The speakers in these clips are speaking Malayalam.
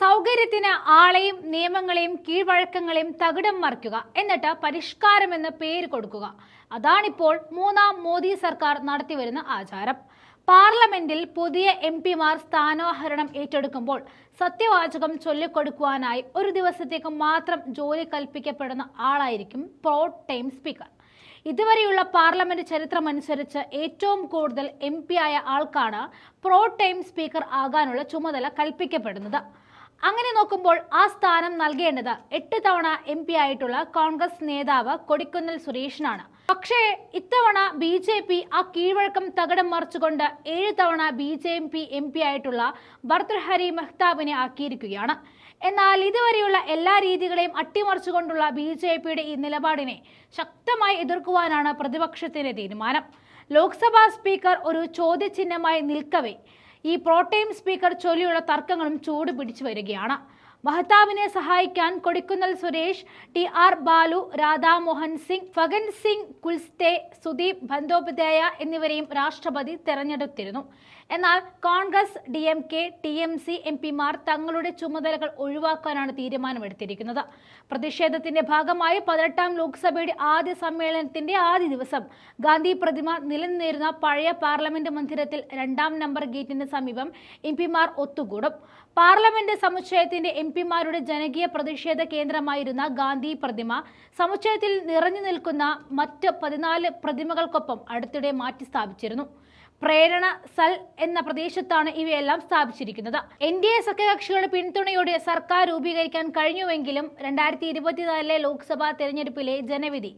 സൗകര്യത്തിന് ആളെയും നിയമങ്ങളെയും കീഴ്വഴക്കങ്ങളെയും തകിടം മറിക്കുക. എന്നിട്ട് പരിഷ്കാരമെന്ന് പേര് കൊടുക്കുക. അതാണിപ്പോൾ മൂന്നാം മോദി സർക്കാർ നടത്തിവരുന്ന ആചാരം. പാർലമെന്റിൽ പുതിയ എം പിമാർ സ്ഥാനാഹരണം ഏറ്റെടുക്കുമ്പോൾ സത്യവാചകം ചൊല്ലിക്കൊടുക്കുവാനായി ഒരു ദിവസത്തേക്ക് മാത്രം ജോലി കൽപ്പിക്കപ്പെടുന്ന ആളായിരിക്കും പ്രോ ടൈം സ്പീക്കർ. ഇതുവരെയുള്ള പാർലമെന്റ് ചരിത്രമനുസരിച്ച് ഏറ്റവും കൂടുതൽ എം ആയ ആൾക്കാണ് പ്രോ ടൈം സ്പീക്കർ ആകാനുള്ള ചുമതല കൽപ്പിക്കപ്പെടുന്നത്. അങ്ങനെ നോക്കുമ്പോൾ ആ സ്ഥാനം നൽകേണ്ടത് എട്ട് തവണ എം പി ആയിട്ടുള്ള കോൺഗ്രസ് നേതാവ് കൊടിക്കുന്നിൽ സുരേഷിനാണ്. പക്ഷേ ഇത്തവണ ബി ജെ പി ആ കീഴ്വഴക്കം തകടം മറിച്ചുകൊണ്ട് ഏഴ് തവണ B J P M P ആയിട്ടുള്ള ഭർത്തൃഹരി മെഹ്താബിനെ ആക്കിയിരിക്കുകയാണ്. എന്നാൽ ഇതുവരെയുള്ള എല്ലാ രീതികളെയും അട്ടിമറിച്ചുകൊണ്ടുള്ള ബി ജെ പിയുടെ ഈ നിലപാടിനെ ശക്തമായി എതിർക്കുവാനാണ് പ്രതിപക്ഷത്തിന്റെ തീരുമാനം. ലോക്സഭാ സ്പീക്കർ ഒരു ചോദ്യചിഹ്നമായി നിൽക്കവേ ഈ പ്രോട്ടൈം സ്പീക്കർ ചൊല്ലിയുള്ള തർക്കങ്ങളും ചൂട് പിടിച്ചു വരികയാണ്. മഹതാബിനെ സഹായിക്കാൻ കൊടിക്കുന്നൽ സുരേഷ് ടി ആർ ബാലു രാധാമോഹൻ സിംഗ് ഫഗൻ സിംഗ് കുൽസ്തെ സുദീപ് ബന്ദോപാധ്യായ എന്നിവരെയും രാഷ്ട്രപതി തെരഞ്ഞെടുത്തിരുന്നു. എന്നാൽ Congress D M K T M C M പിമാർ തങ്ങളുടെ ചുമതലകൾ ഒഴിവാക്കാനാണ് തീരുമാനമെടുത്തിരിക്കുന്നത്. പ്രതിഷേധത്തിന്റെ ഭാഗമായി പതിനെട്ടാം ലോക്സഭയുടെ ആദ്യ സമ്മേളനത്തിന്റെ ആദ്യ ദിവസം ഗാന്ധി പ്രതിമ നിലനിന്നിരുന്ന പഴയ പാർലമെന്റ് മന്ദിരത്തിൽ രണ്ടാം നമ്പർ ഗേറ്റിന് സമീപം എം പിമാർ ഒത്തുകൂടും. പാർലമെന്റ് സമുച്ചയത്തിന്റെ എം പിമാരുടെ ജനകീയ പ്രതിഷേധ കേന്ദ്രമായിരുന്ന ഗാന്ധി പ്രതിമ സമുച്ചയത്തിൽ നിറഞ്ഞു നിൽക്കുന്ന മറ്റ് പതിനാല് പ്രതിമകൾക്കൊപ്പം അടുത്തിടെ മാറ്റി സ്ഥാപിച്ചിരുന്നു. പ്രേരണ സൽ എന്ന പ്രദേശത്താണ് ഇവയെല്ലാം സ്ഥാപിച്ചിരിക്കുന്നത്. എൻ ഡി എ സഖ്യകക്ഷികളുടെ പിന്തുണയോടെ സർക്കാർ രൂപീകരിക്കാൻ കഴിഞ്ഞുവെങ്കിലും രണ്ടായിരത്തി ഇരുപത്തിനാലിലെ ലോക്സഭാ തെരഞ്ഞെടുപ്പിലെ ജനവിധി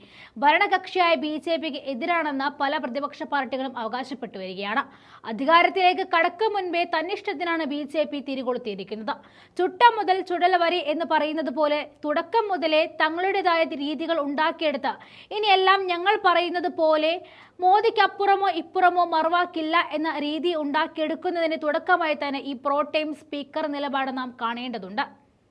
ഭരണകക്ഷിയായ ബി ജെ പിക്ക് എതിരാണെന്ന് പല പ്രതിപക്ഷ പാർട്ടികളും അവകാശപ്പെട്ടു വരികയാണ്. അധികാരത്തിലേക്ക് കടക്കും മുൻപേ തന്നിഷ്ടത്തിനാണ് ബി ജെ പി തിരികൊളുത്തിയിരിക്കുന്നത്. ചുട്ടം മുതൽ ചുടല വരെ എന്ന് പറയുന്നത് പോലെ തുടക്കം മുതലേ തങ്ങളുടേതായ രീതികൾ ഉണ്ടാക്കിയെടുത്ത് ഇനിയെല്ലാം ഞങ്ങൾ പറയുന്നത് പോലെ മോദിക്കപ്പുറമോ ഇപ്പുറമോ മറവാക്കില്ല എന്ന രീതി ഉണ്ടാക്കിയെടുക്കുന്നതിന് തുടക്കമായി തന്നെ ഈ പ്രോട്ടൈം സ്പീക്കർ നിലപാട് നാം കാണേണ്ടതുണ്ട്.